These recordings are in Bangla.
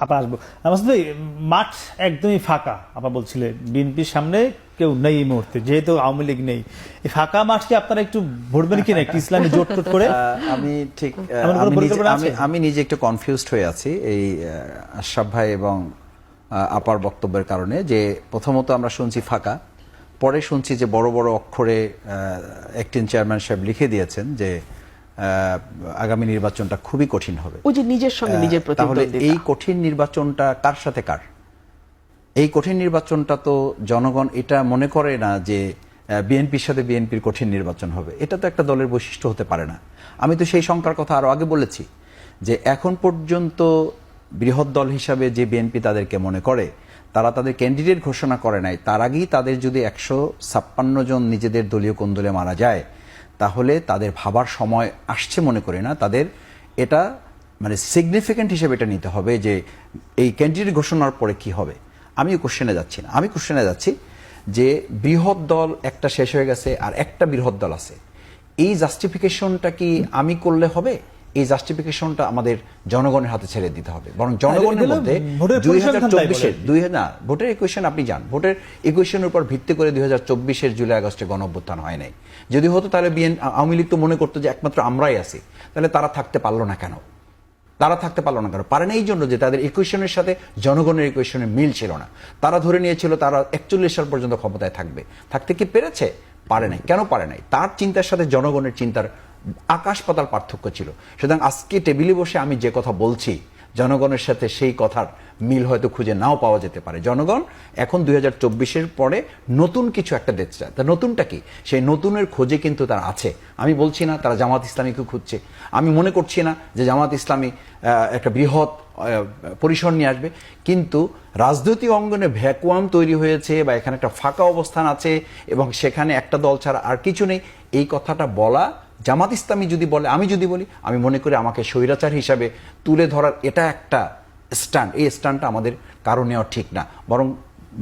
আপনার আসব। আমার সাথে মাঠ একদমই ফাঁকা। আপনার বলছিলেন বিএনপির সামনে কেউ নেই এই মুহূর্তে যেহেতু আওয়ামী লীগ নেই। এই ফাঁকা মাঠকে আপনারা একটু ভরবেন কিনা একটু ইসলামী জোট টোট করে? আমি ঠিক আমি নিজে- একটু কনফিউজড হয়ে আছি এই আশরাফ ভাই এবং আপার বক্তব্যের কারণে যে প্রথমত আমরা শুনছি ফাঁকা পরে শুনছি যে বড় বড় অক্ষরে অ্যাক্টিং চেয়ারম্যান সাহেব লিখে দিয়েছেন যে আগামী নির্বাচনটা খুবই কঠিন হবে। ওই যে নিজের সঙ্গে নিজের তাহলে এই কঠিন নির্বাচনটা কার সাথে কার? এই কঠিন নির্বাচনটা তো জনগণ এটা মনে করে না যে বিএনপির সাথে বিএনপির কঠিন নির্বাচন হবে। এটা তো একটা দলের বৈশিষ্ট্য হতে পারে না। আমি তো সেই সংখ্যার কথা আরও আগে বলেছি যে এখন পর্যন্ত বৃহৎ দল হিসাবে যে বিএনপি তাদেরকে মনে করে তারা তাদের ক্যান্ডিডেট ঘোষণা করে নাই। তার আগেই তাদের যদি একশো ছাপ্পান্ন জন নিজেদের দলীয় কোন্দলে মারা যায় তাহলে তাদের ভাবার সময় আসছে মনে করি না। তাদের এটা মানে সিগনিফিক্যান্ট হিসেবে এটা নিতে হবে যে এই ক্যান্ডিডেট ঘোষণার পরে কি হবে। আমি কোশ্চেনে যাচ্ছি না। আমি কোশ্চেনে যাচ্ছি যে বৃহৎ দল একটা শেষ হয়ে গেছে আর একটা বৃহৎ দল আছে। এই জাস্টিফিকেশনটা কি আমি করলে হবে? এই জাস্টিফিকেশনটা আমাদের জনগণের হাতে ছেড়ে দিতে হবে। বরং জনগণের মধ্যে দুই হাজার। চব্বিশের দুই না ভোটের ইকুয়েশন আপনি যান। ভোটের ইকুয়েশনের উপর ভিত্তি করে দুই হাজার চব্বিশের জুলাই আগস্টে গণ অভ্যুত্থান হয় নাই। যদি হতো তাহলে বিএন আওয়ামী লীগ তো মনে করতো যে একমাত্র আমরাই আছি। তাহলে তারা থাকতে পারল না কেন? তারা থাকতে পারল না কেন? পারে না এই জন্য যে তাদের ইকুয়েশনের সাথে জনগণের ইকুয়েশনের মিল ছিল না। তারা ধরে নিয়েছিল তারা একচল্লিশ সাল পর্যন্ত ক্ষমতায় থাকবে। থাকতে কি পেরেছে? পারে নাই। কেন পারে নাই? তার চিন্তার সাথে জনগণের চিন্তার আকাশ পাতাল পার্থক্য ছিল। সুতরাং আজকে টেবিলে বসে আমি যে কথা বলছি, জনগণের সাথে সেই কথার মিল হয়তো খুঁজে নাও পাওয়া যেতে পারে। জনগণ, এখন দুই হাজার পরে নতুন কিছু একটা দেখতে চায়। তা নতুনটা কি? সেই নতুনের খোঁজে কিন্তু তারা আছে। আমি বলছি না তারা জামাত ইসলামীকে খুঁজছে। আমি মনে করছি না যে জামাত ইসলামী একটা বৃহৎ পরিসর নিয়ে আসবে। কিন্তু রাজনৈতিক অঙ্গনে ভ্যাকুয়াম তৈরি হয়েছে বা এখানে একটা ফাঁকা অবস্থান আছে এবং সেখানে একটা দল ছাড়া আর কিছু নেই, এই কথাটা বলা জামাত ইসলামী যদি বলে, আমি যদি বলি, আমি মনে করি আমাকে স্বৈরাচার হিসাবে তুলে ধরার এটা একটা স্ট্যান্ড। এই স্ট্যান্ডটা আমাদের কারও নেওয়া ঠিক না। বরং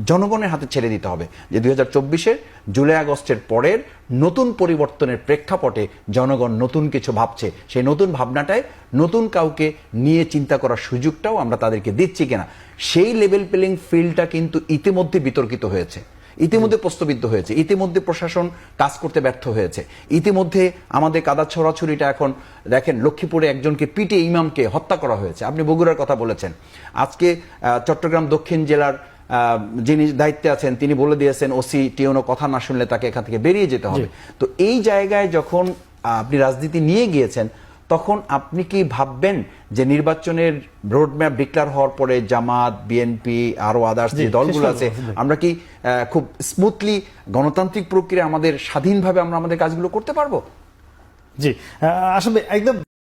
জনগণের হাতে ছেড়ে দিতে হবে যে দুই হাজার চব্বিশের জুলাই আগস্টের পরের নতুন পরিবর্তনের প্রেক্ষাপটে জনগণ নতুন কিছু ভাবছে। সেই নতুন ভাবনাটায় নতুন কাউকে নিয়ে চিন্তা করার সুযোগটাও আমরা তাদেরকে দিচ্ছি কিনা। সেই লেভেল প্লেইং ফিল্ডটা কিন্তু ইতিমধ্যে বিতর্কিত হয়েছে। ইতিমধ্যে প্রশ্নবিদ্ধ হয়েছে। ইতিমধ্যে প্রশাসন কাজ করতে ব্যর্থ হয়েছে। ইতিমধ্যে আমাদের কাদা ছড়াছড়িটা এখন দেখেন লক্ষ্মীপুরে একজনকে পিটে ইমামকে হত্যা করা হয়েছে। আপনি বগুড়ার কথা বলেছেন। আজকে চট্টগ্রাম দক্ষিণ জেলার আহ, যিনি দায়িত্বে আছেন তিনি বলে দিয়েছেন ওসি টিওনো কথা না শুনলে তাকে এখান থেকে বেরিয়ে যেতে হবে। তো এই জায়গায় যখন আপনি রাজনীতি নিয়ে গিয়েছেন তখন আপনি কি ভাববেন যে নির্বাচনের রোডম্যাপ ডিক্লার হওয়ার পরে জামাত বিএনপি আরও আদার্স যে দলগুলো আছে আমরা কি খুব স্মুথলি গণতান্ত্রিক প্রক্রিয়া আমাদের স্বাধীনভাবে আমরা আমাদের কাজগুলো করতে পারব? জি আসলে একদম